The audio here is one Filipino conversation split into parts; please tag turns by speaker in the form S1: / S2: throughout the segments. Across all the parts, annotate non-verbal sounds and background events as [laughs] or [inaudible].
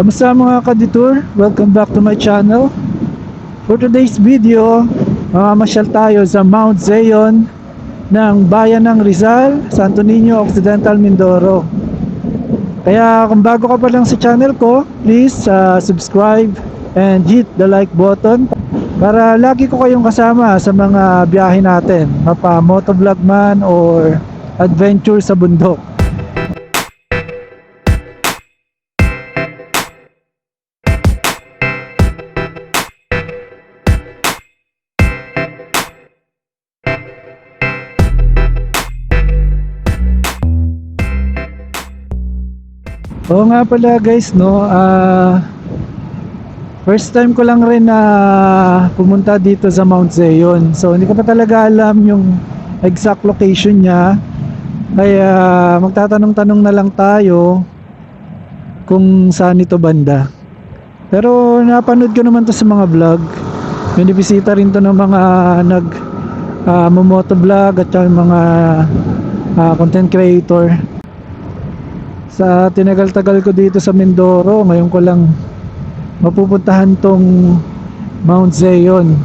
S1: Kamusta mga kaditur? Welcome back to my channel. For today's video, mamamasyal tayo sa Mount Zion ng bayan ng Rizal, Santo Niño, Occidental, Mindoro. Kaya kung bago ka pa lang sa channel ko, please uh, subscribe and hit the like button para lagi ko kayong kasama sa mga biyahe natin, mapa motovlog man or adventure sa bundok. Oo nga pala guys, no. ah first time ko lang rin na pumunta dito sa Mount Zion. So hindi ko pa talaga alam yung exact location niya. Kaya magtatanong-tanong na lang tayo kung saan ito banda. Pero napanood ko naman to sa mga vlog. Binibisita rin to ng mga nag uh, vlog at yung mga ah, content creator sa tinagal-tagal ko dito sa Mindoro ngayon ko lang mapupuntahan tong Mount Zion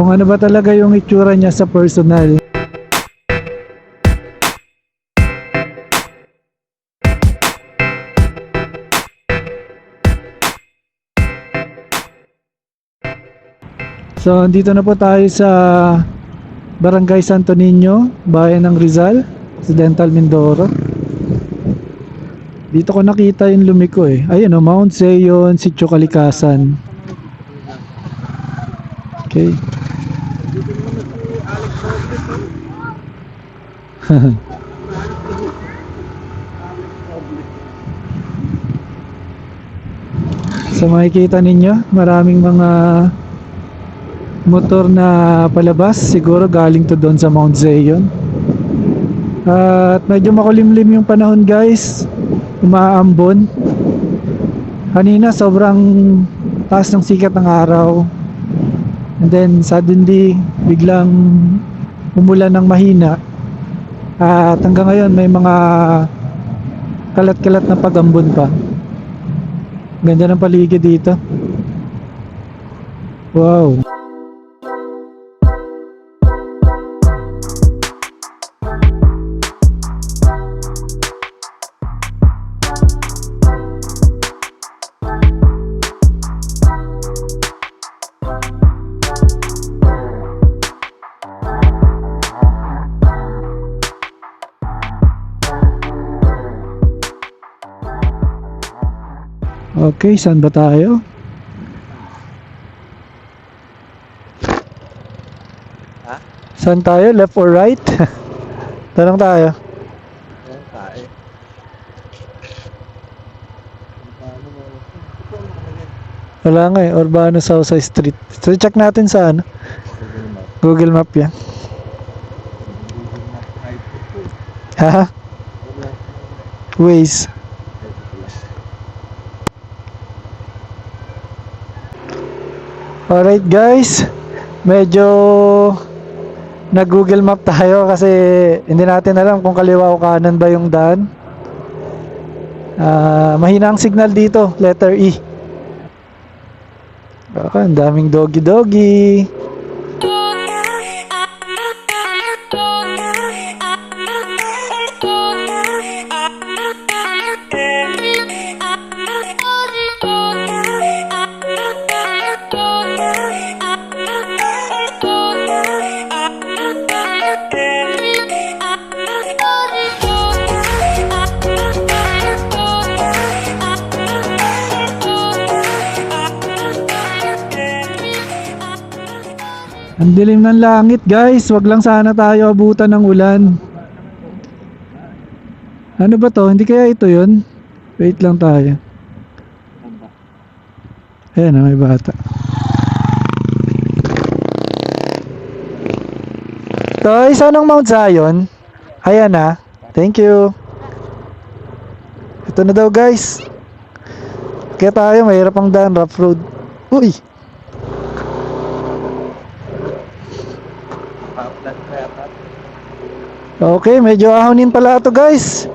S1: kung ano ba talaga yung itsura niya sa personal So, dito na po tayo sa Barangay Santo Niño, bayan ng Rizal, Occidental Mindoro. Dito ko nakita yung lumiko eh. Ayun oh, Mount Zion, Sitio Kalikasan. Okay. [laughs] so makikita ninyo, maraming mga motor na palabas. Siguro galing to doon sa Mount Zion. At medyo makulimlim yung panahon guys umaambon. Kanina sobrang taas ng sikat ng araw. And then suddenly biglang umulan ng mahina. At hanggang ngayon may mga kalat-kalat na pagambon pa. Ganda ng paligid dito. Wow Okay, saan ba tayo?
S2: Ha?
S1: Saan tayo? Left or right? [laughs] Tanong tayo.
S2: Nakalagay.
S1: Wala nga eh, Urbano South Street. So check natin sa ano?
S2: Google Map.
S1: Google Map yan. Ha? Waze.
S2: Ito pala.
S1: Alright guys, medyo nag Google Map tayo kasi hindi natin alam kung kaliwa o kanan ba yung daan. Ah, mahina ang signal dito, letter E. Baka ang daming doggy Ang dilim ng langit guys, wag lang sana tayo abutan ng ulan. Ano ba to? Hindi kaya ito yun? Wait lang tayo. Ayan na, may bata. Toy, saan ang Mount Zion? Ayan na. Thank you. Ito na daw guys. Kaya tayo, mahirap ang daan, rough road. Uy! Okay, medyo ahonin pala ito guys.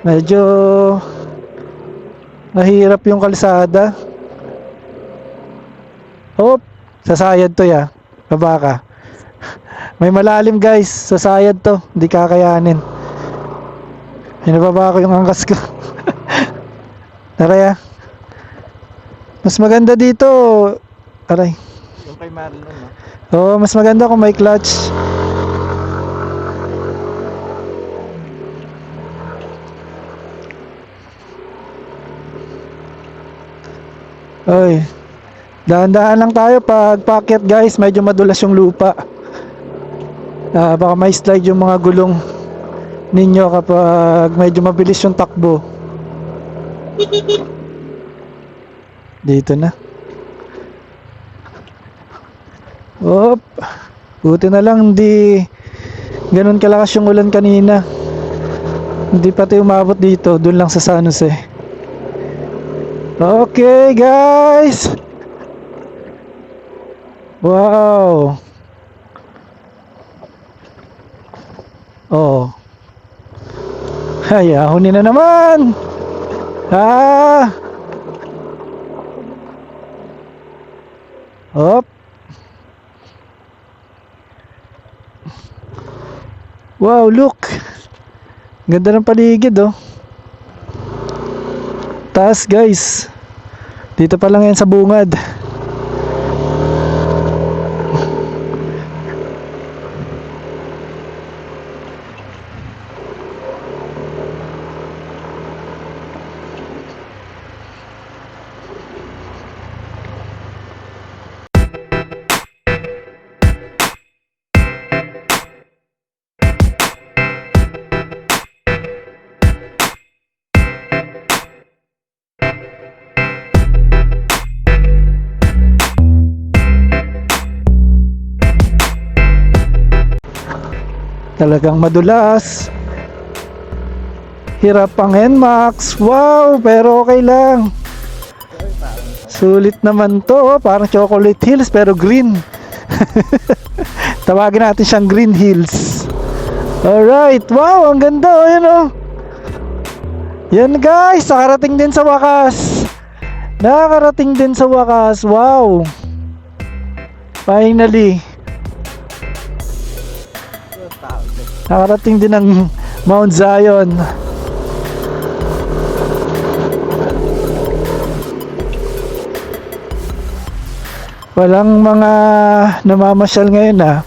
S1: Medyo mahirap yung kalsada. Hop, sasayad to ya. Kabaka. May malalim guys, sasayad to. Hindi kakayanin. Hinababa ko yung angkas ko. [laughs] Tara ya. Mas maganda dito. Aray.
S2: Yung kay Marlon, no?
S1: Oo, mas maganda kung may clutch. Oy. Dahan-dahan lang tayo pag packet guys, medyo madulas yung lupa. Ah, baka may slide yung mga gulong ninyo kapag medyo mabilis yung takbo. [laughs] Dito na. Op. Buti na lang hindi ganun kalakas yung ulan kanina. Hindi pati umabot dito, dun lang sa San Jose. Okay, guys. Wow. Oh. Ay, ahonin na naman. Ah. Hop. Wow, look. Ganda ng paligid, oh. Taas, guys. Dito pa lang yan sa bungad. Talagang madulas. Hirap ang NMAX. Wow, pero okay lang. Sulit naman to. oh. Parang chocolate hills pero green. [laughs] Tawagin natin siyang green hills. Alright. Wow, ang ganda. Oh, yan oh. Yan guys, nakarating din sa wakas. Nakarating din sa wakas. Wow. Finally. Nakarating din ng Mount Zion. Walang mga namamasyal ngayon ah.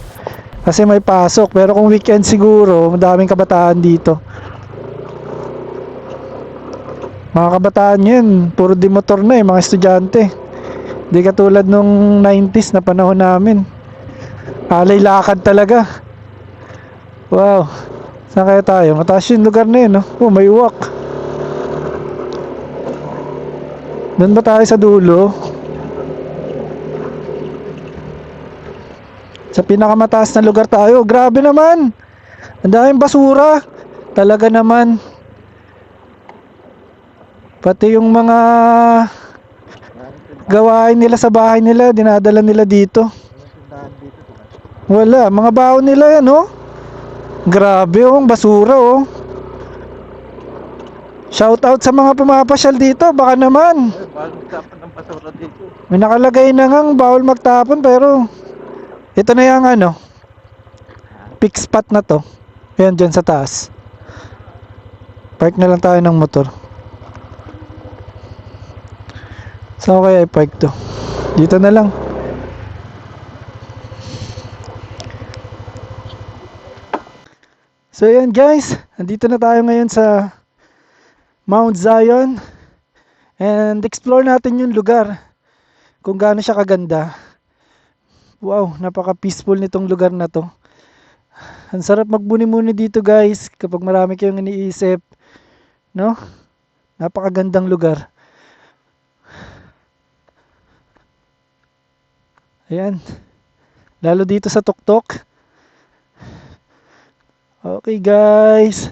S1: Kasi may pasok. Pero kung weekend siguro, madaming kabataan dito. Mga kabataan yun, puro di motor na eh, mga estudyante. Di katulad nung 90s na panahon namin. Alay lakad talaga. Wow. Saan kaya tayo? Mataas yung lugar na yun, no? Oh, may walk. Doon ba tayo sa dulo? Sa pinakamataas na lugar tayo. Grabe naman. Ang daming basura. Talaga naman. Pati yung mga gawain nila sa bahay nila, dinadala nila dito. Wala, mga baon nila yan, oh. Grabe, oh, basura, oh. Shout out sa mga pumapasyal dito, baka naman.
S2: Eh, bawal magtapon basura dito.
S1: May nakalagay na ngang bawal magtapon pero ito na yung ano, pick spot na to. Ayan dyan sa taas. Park na lang tayo ng motor. Saan ko kaya i-park to? Dito na lang. So ayan guys, andito na tayo ngayon sa Mount Zion and explore natin yung lugar kung gaano siya kaganda. Wow, napaka peaceful nitong lugar na to. Ang sarap magbuni-muni dito guys kapag marami kayong iniisip. No? Napakagandang lugar. Ayan. Lalo dito sa tuktok. Okay guys.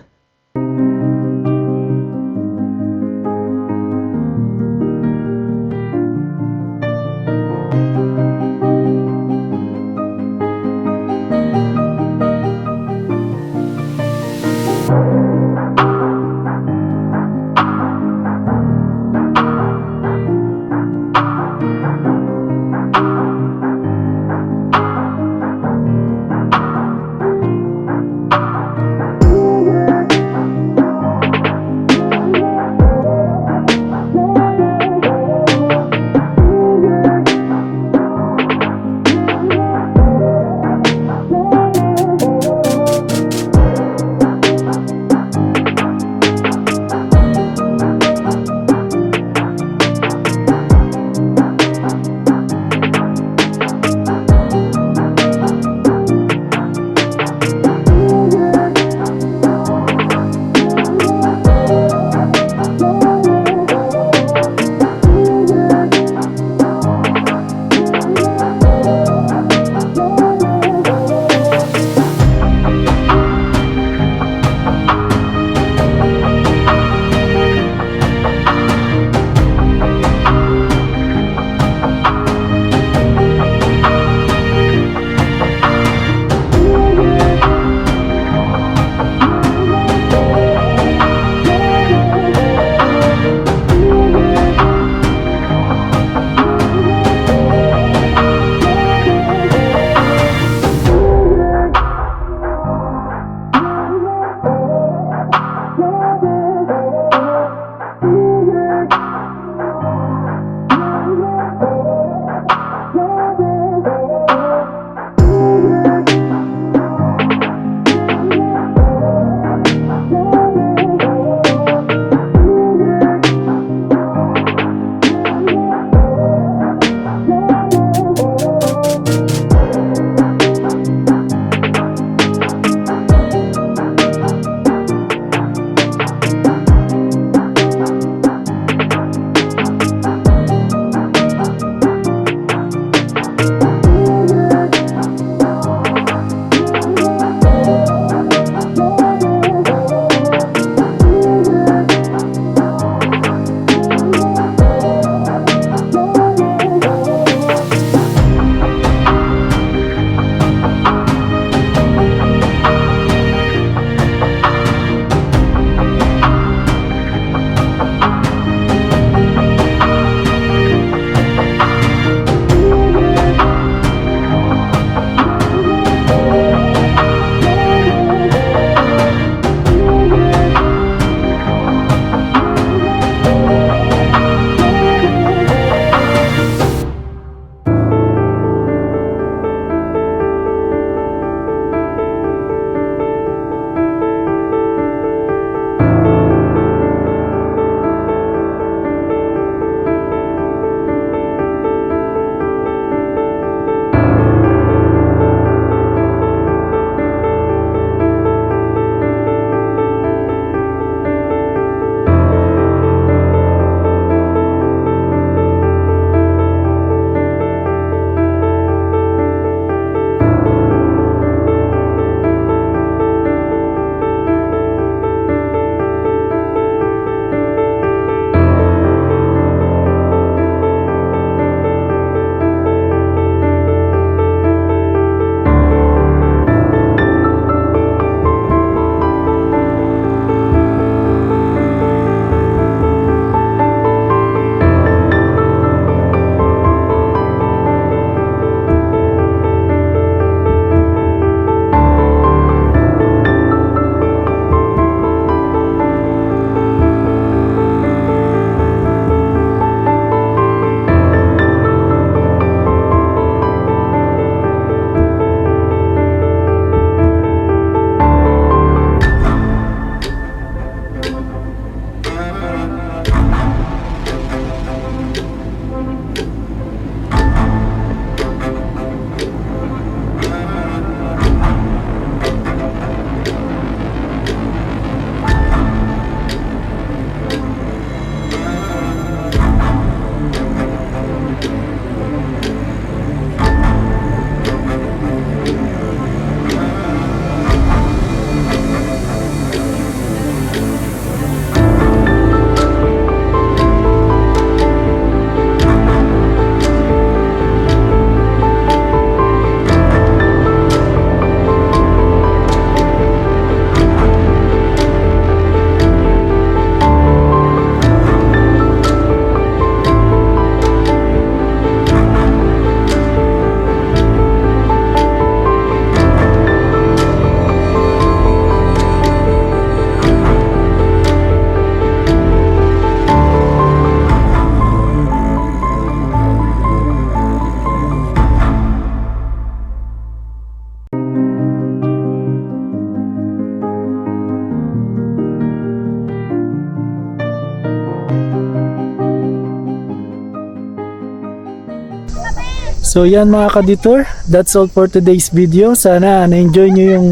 S1: So yan mga ka-detour, that's all for today's video. Sana na-enjoy nyo yung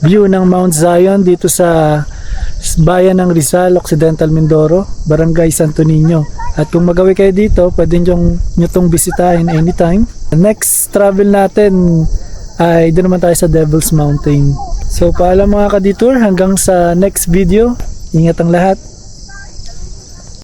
S1: view ng Mount Zion dito sa bayan ng Rizal, Occidental Mindoro, Barangay Santo Niño. At kung magawi kayo dito, pwede nyo, nyo tong bisitahin anytime. Next travel natin ay doon naman tayo sa Devil's Mountain. So paalam mga ka-detour, hanggang sa next video. Ingat ang lahat.